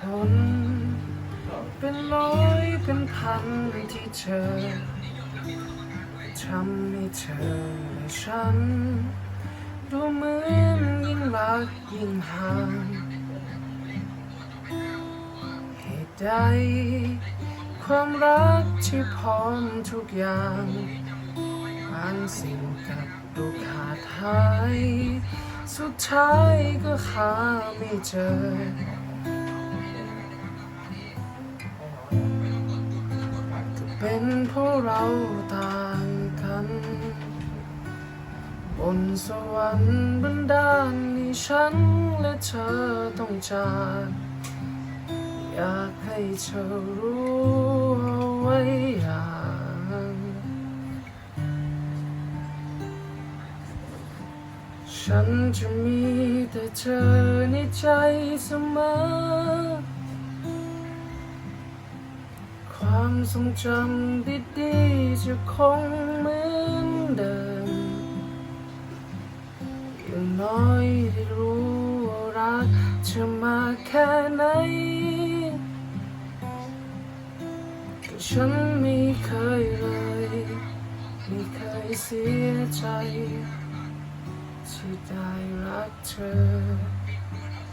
คน เป็นร้อยเป็นพันที่เจอทำให้เธอและฉัน ดูเหมือนยิ่งรักยิ่งห่างเหตุใดความรักที่พร้อมทุกอย่างบางสิ่งกลับดูขาดหาย สุดท้ายก็หาไม่เจอ เราะเราต่างกัน บนสวรรค์บันดาลให้ฉันและเธอต้องจาก อยากให้เธอรู้เอาไว้อย่างฉันจะมีแต่เธอในใจเสมอ ทรงจำดีๆจะคงเหมือนเดิมอย่างน้อยได้รู้ว่ารักเธอมาแค่ไหนก็ฉันไม่เคยเลย ไม่เคยเสียใจ ที่ได้รักเธอ